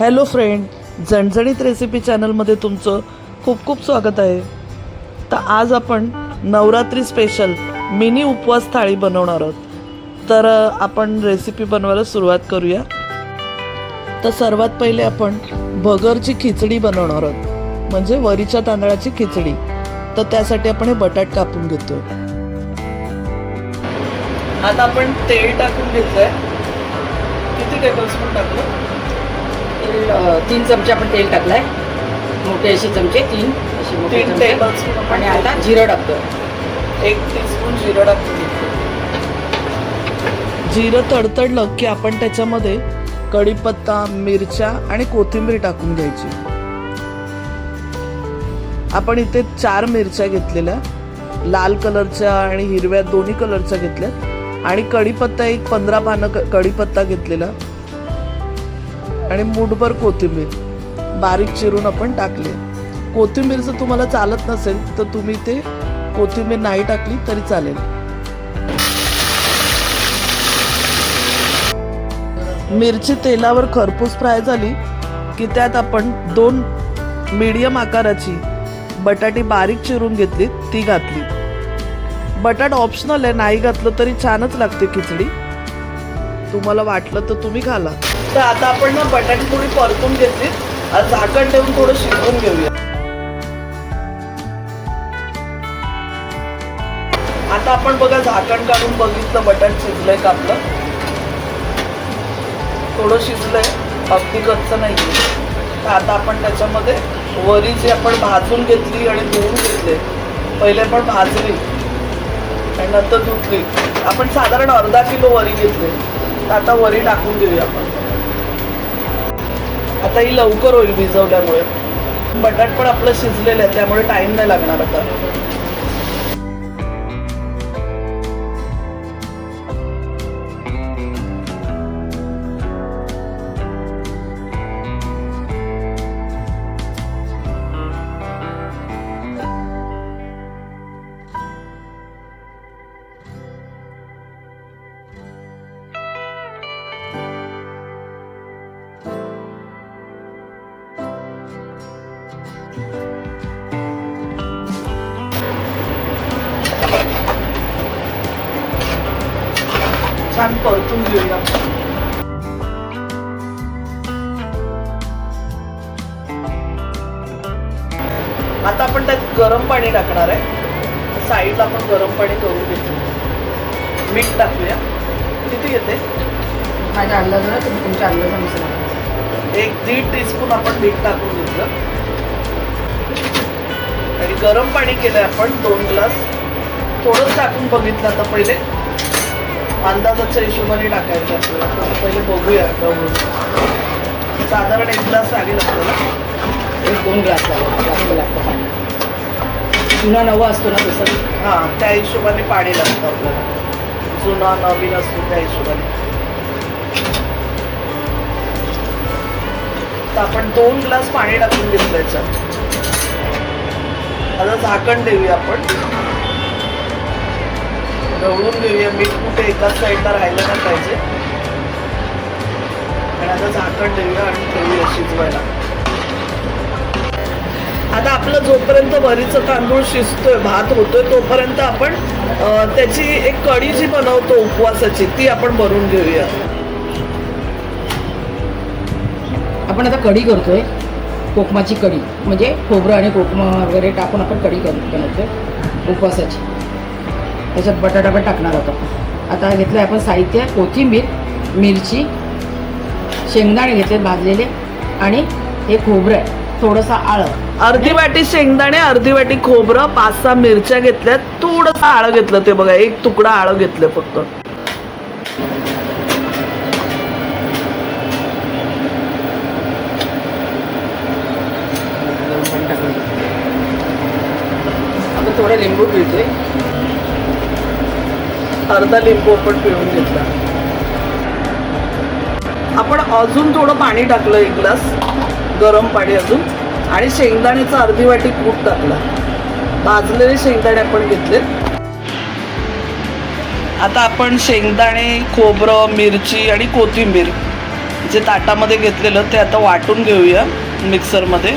Hello friend झणझणीत recipe चॅनलमध्ये तुमचं खूप खूप स्वागत आहे. तर आज आपण नवरात्री स्पेशल मिनी उपवास थाळी बनवणार आहोत. तर आपण रेसिपी बनवायला सुरुवात करूया. तर सर्वात पहिले आपण भगरची खिचडी बनवणार आहोत. म्हणजे वरीच्या तांदळाची खिचडी. तर त्यासाठी आपण हे बटाट कापून घेतो आता आपण तेल टाकून घेतलंय. किती टेबलस्पून टाकलं तेल तीन चमचे आपण तेल टाकलाय. मोठे असे चमचे तीन असे मोठे तीन चमचे. आणि आता जिरं टाकतो एक टीस्पून जिरं टाकून घेतलं जिरं तडतडलं की आपण त्याच्यामध्ये कढीपत्ता मिरच्या आणि कोथिंबीर टाकून घ्यायची. आपण इथे चार मिरच्या घेतलेल्या लाल कलरच्या आणि हिरव्या दोन्ही कलरच्या घेतल्या आणि कढीपत्ता एक पंधरा पानं कढीपत्ता घेतलेला. आणि मुठभर कोथिंबीर. बारीक चिरून आपण टाकले. कोथिंबीर जर तुम्हाला चालत नसेल तर तुम्ही ते कोथिंबीर नाही टाकली तरी चालेल. मिरची तेलावर खरपूस फ्राय झाली की त्यात आपण दोन मीडियम आकाराची बटाटी बारीक चिरून घेतली ती घातली. बटाट ऑप्शनल आहे नाही घातलं तरी छानच लागते खिचडी. तुम्हाला वाटलं तर तुम्ही घाला. तर आता आपण ना बटाटे थोडी परतून घेतली. आता झाकण ठेवून थोडं शिजवून घेऊया. आता आपण बघा झाकण काढून बघितलं बटाट शिजलंय का आपलं? थोडं शिजलंय अगदी कच्चं नाही तर आता आपण त्याच्यामध्ये वरी जी आपण भाजून घेतली आणि धुवून घेतले पहिले आपण भाजली आणि नंतर धुतली. आपण साधारण अर्धा किलो वरी घेतली. तर आता वरी टाकून घेऊया आपण. आता ही लवकर होईल भिजवल्यामुळे. बटाट पण आपलं शिजलेलं आहे त्यामुळे टाईम नाही लागणार आता. छान परतून घेऊया आता आपण त्यात गरम पाणी टाकणार आहे. साईडला आपण गरम पाणी करून घेतो मीठ टाकूया. किती घेते? माझ्या अंदाजानं तुम्ही तुमच्या अंदाजानुसार एक दीड टीस्पून आपण मीठ टाकून घेतलं. आणि गरम पाणी केलंय आपण दोन ग्लास. थोडंच टाकून बघितलं आता पहिले. अंदाजाच्या हिशोबाने टाकायचं आपल्याला पहिले बघूया बघून साधारण एक ग्लास लागेल आपल्याला. एक दोन ग्लास लागेल. जास्त लागतं पाणी. जुना नवा असतो ना तसं? हां त्या हिशोबाने पाणी लागतं आपल्याला. जुना नवीन असतो त्या हिशोबाने. तर आपण दोन ग्लास पाणी टाकून घेतलं याच्यात आता झाकण देऊया आपण. ढवळून घेऊया. मीठ कुठे एकाच साईडला राहायला नाही पाहिजे. आणि आता झाकण देऊया आणि ठेवूया शिजवायला. आता आपलं जोपर्यंत वरीचं तांदूळ शिजतोय भात होतोय तोपर्यंत आपण त्याची एक कढी जी बनवतो उपवासाची ती आपण भरून घेऊया. आपण आता कढी करतोय. कोकमाची कढी म्हणजे खोबरं आणि कोकमा वगैरे टाकून आपण कढी कर बनवतोय. उपवासाची. त्याच्यात बटाटा पण टाकणार आपण आता घेतलं आपण साहित्य कोथिंबीर मिरची शेंगदाणे घेतले भाजलेले आणि हे खोबरं आहे. थोडंसं आळं. अर्धी वाटी शेंगदाणे अर्धी वाटी खोबरं पाच सहा मिरच्या घेतल्यात. थोडंसं आळं घेतलं ते बघा एक तुकडा आळं घेतलं फक्त. थोडं लिंबू पिळतोय अर्धा लिंबू आपण पिळून घेतला. आपण अजून थोडं पाणी टाकलं एक ग्लास गरम पाणी अजून आणि शेंगदाण्याचा अर्धी वाटी कूट टाकला. भाजलेले शेंगदाणे आपण घेतले. आता आपण शेंगदाणे खोबरं मिरची आणि कोथिंबीर जे ताटामध्ये घेतलेलं ते आता वाटून घेऊया मिक्सरमध्ये.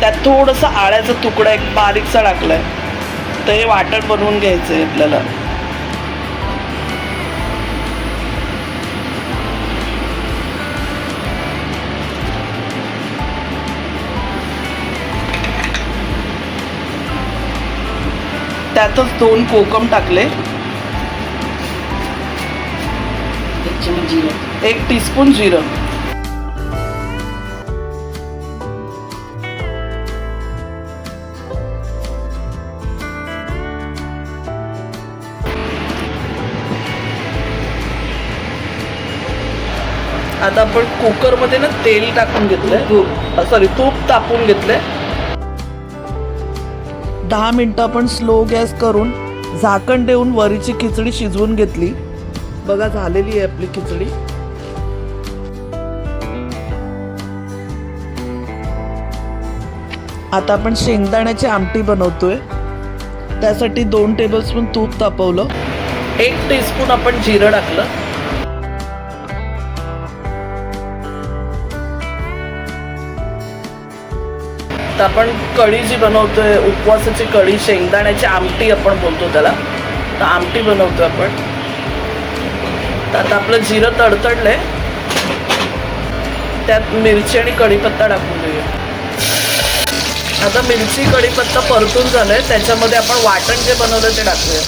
त्यात थोडंसं आळ्याचा तुकडा एक बारीकसा टाकला आहे तर हे वाटण बनवून घ्यायचं आहे आपल्याला. त्यातच दोन कोकम टाकले. एक टीस्पून जिरं. आता आपण कुकरमध्ये ना तेल टाकून घेतलंय. सॉरी तूप तापून घेतलंय. दहा मिनटं आपण स्लो गॅस करून झाकण देऊन वरीची खिचडी शिजवून घेतली. बघा झालेली आहे आपली खिचडी. आता आपण शेंगदाण्याची आमटी बनवतोय. त्यासाठी दोन टेबलस्पून तूप तापवलं. एक टीस्पून आपण जिरं टाकलं. तर आपण कढी जी बनवतोय उपवासाची कढी शेंगदाण्याची आमटी आपण बोलतो त्याला. तर आमटी बनवतोय आपण. तर आता आपलं जिरं तडतडलंय. त्यात मिरची आणि कढीपत्ता टाकून देऊया. आता मिरची कढीपत्ता परतून झालंय. त्याच्यामध्ये आपण वाटण जे बनवलं ते टाकूया.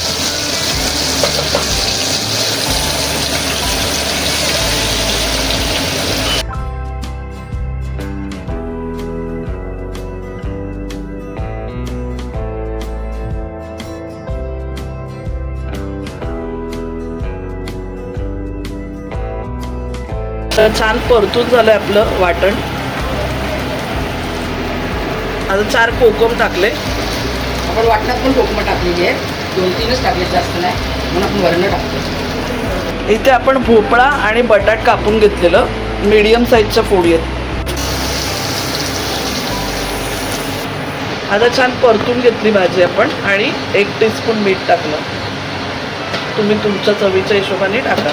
तर छान परतून झालंय आपलं वाटण. आता चार कोकम टाकले. आपण वाटणात पण कोकमं टाकलेली आहे दोन तीनच टाकले जास्त नाही. म्हणून आपण वरण टाकतो इथे आपण भोपळा आणि बटाट कापून घेतलेलं. मीडियम साईजच्या फोडी आहेत. आता छान परतून घेतली भाजी आपण आणि एक टीस्पून मीठ टाकलं. तुम्ही तुमच्या चवीच्या हिशोबाने टाका.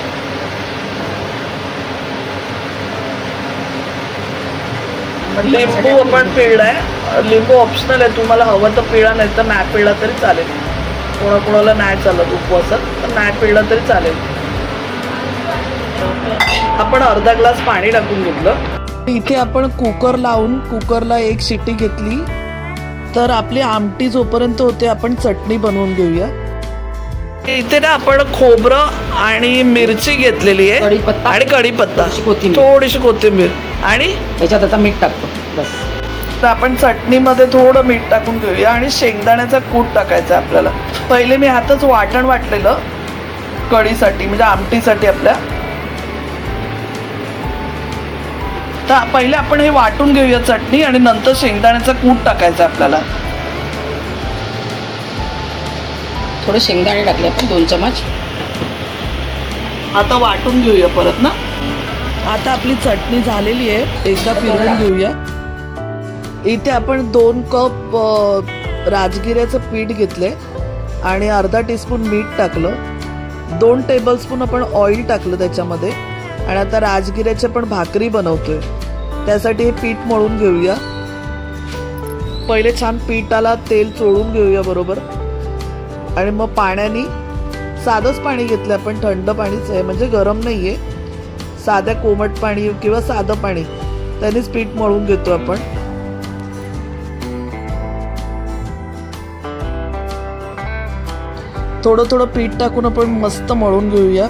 लिंबू आपण पिळलाय लिंबू ऑप्शनल आहे. तुम्हाला हवं तर पिळा नाही तर नाही पिळला तरी चालेल. कोणाकोणाला नाही चालत उपवासात तर नाही पिळला तरी चालेल. आपण अर्धा ग्लास पाणी टाकून घेतलं. इथे आपण कुकर लावून कुकरला एक शिटी घेतली. तर आपली आमटी जोपर्यंत होते आपण चटणी बनवून घेऊया. इथे ना आपण खोबरं आणि मिरची घेतलेली आहे. आणि कढीपत्ता. थोडीशी कोथिंबीर. आणि त्याच्यात आता मीठ टाकतो. बस. तर आपण चटणीमध्ये थोडं मीठ टाकून घेऊया आणि शेंगदाण्याचा कूट टाकायचा आपल्याला. पहिले मी हातच वाटण वाटलेलं कढीसाठी म्हणजे आमटीसाठी आपल्या. तर पहिले आपण हे वाटून घेऊया चटणी आणि नंतर शेंगदाण्याचा कूट टाकायचा आपल्याला. थोडे शेंगदाणे टाकले आपण दोन चमच आता वाटून घेऊया परत ना. आता आपली चटणी झालेली आहे. एकदा फिरून घेऊया. इथे आपण दोन कप राजगिऱ्याचं पीठ घेतले आणि अर्धा टीस्पून मीठ टाकलं. दोन टेबलस्पून आपण ऑइल टाकलं त्याच्यामध्ये. आणि आता राजगिऱ्याचे पण भाकरी बनवतोय. त्यासाठी हे पीठ मळून घेऊया. पहिले छान पीठाला तेल चोळून घेऊया बरोबर. आणि मग पाण्याने साधंच पाणी घेतलं आपण थंड पाणीच आहे. म्हणजे गरम नाही आहे साध्या कोमट पाणी किंवा साधं पाणी त्यानेच पीठ मळून घेतो आपण. थोडं थोडं पीठ टाकून आपण मस्त मळून घेऊया.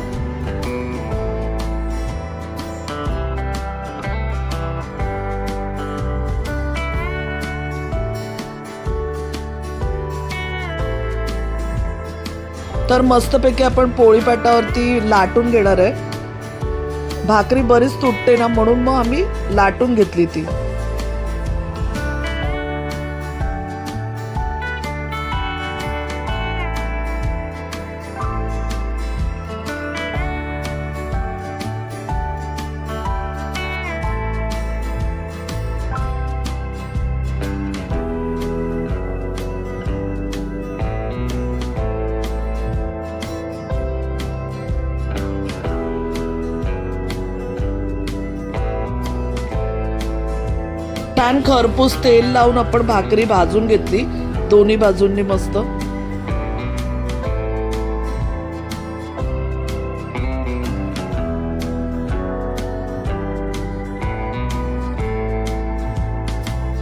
तर मस्तपैकी आपण पोळीपाटावरती लाटून घेणार आहे. भाकरी बरीच तुटते ना म्हणून मग आम्ही लाटून घेतली ती. छान खरपूस तेल लावून आपण भाकरी भाजून घेतली. दोन्ही बाजूंनी मस्त.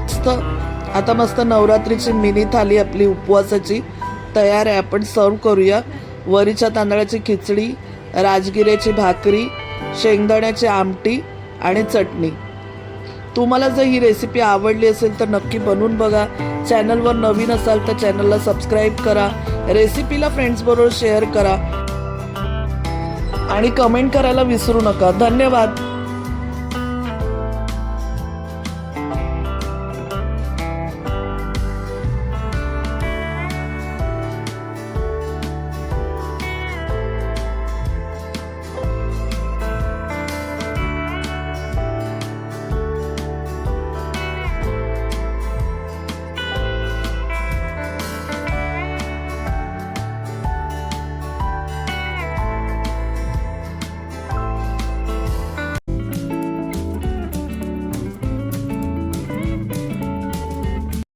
मस्त. आता मस्त नवरात्रीची मिनी थाली आपली उपवासाची तयार आहे. आपण सर्व करूया. वरीच्या तांदळाची खिचडी राजगिऱ्याची भाकरी शेंगदाण्याची आमटी आणि चटणी. तुम्हाला जर ही रेसिपी आवडली असेल तर नक्की बनवून बघा. चॅनलवर नवीन असाल तर चॅनलला सबस्क्राईब करा. रेसिपीला फ्रेंड्सबरोबर शेअर करा. आणि कमेंट करायला विसरू नका. धन्यवाद.